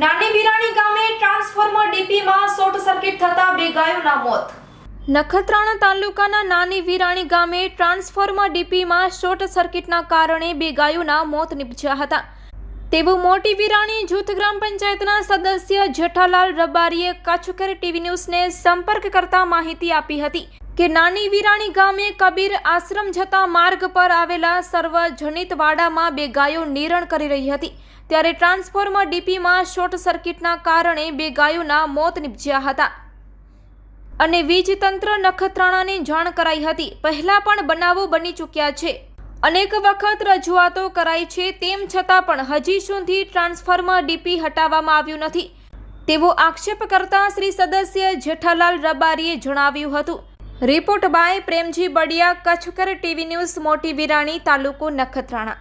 નાની વિરાણી ગામે transformer ડીપીમાં short circuit થતા બે ગાયોના મોત. નખત્રાણા તાલુકાના નાની વિરાણી ગામે ટ્રાન્સફોર્મર ડીપીમાં શોર્ટ સર્કિટના કારણે બે ગાયોના મોત નીપજ્યા હતા. તેવું મોટી વિરાણી જૂથ ગ્રામ પંચાયતના સદસ્ય જેઠાલાલ રબારીએ કાછુકેર ટીવી ન્યૂઝને સંપર્ક કરતા માહિતી આપી હતી. કે નાની વિરાણી ગામે કબીર આશ્રમ જતા માર્ગ પર આવેલા સર્વજનિતવાડામાં બે ગાયો નિરણ કરી રહી હતી. ત્યારે ટ્રાન્સફોર્મર ડીપીમાં શોર્ટ સર્કિટના કારણે બે ગાયોના મોત નિપજ્યા હતા. અને વીજતંત્ર નખત્રાણાની જાણ કરાઈ હતી. પહેલા પણ બનાવો બની ચૂક્યા છે. અનેક વખત રજૂઆતો કરાઈ છે તેમ છતાં પણ હજી સુધી ટ્રાન્સફોર્મર ડીપી હટાવવામાં આવ્યું નથી. તેવો આક્ષેપ કરતા શ્રી સદસ્ય જેઠાલાલ રબારીએ જણાવ્યું હતું. Report by Premji Badiya Kutchkar TV news Moti Virani તાલુકો નખત્રાણા.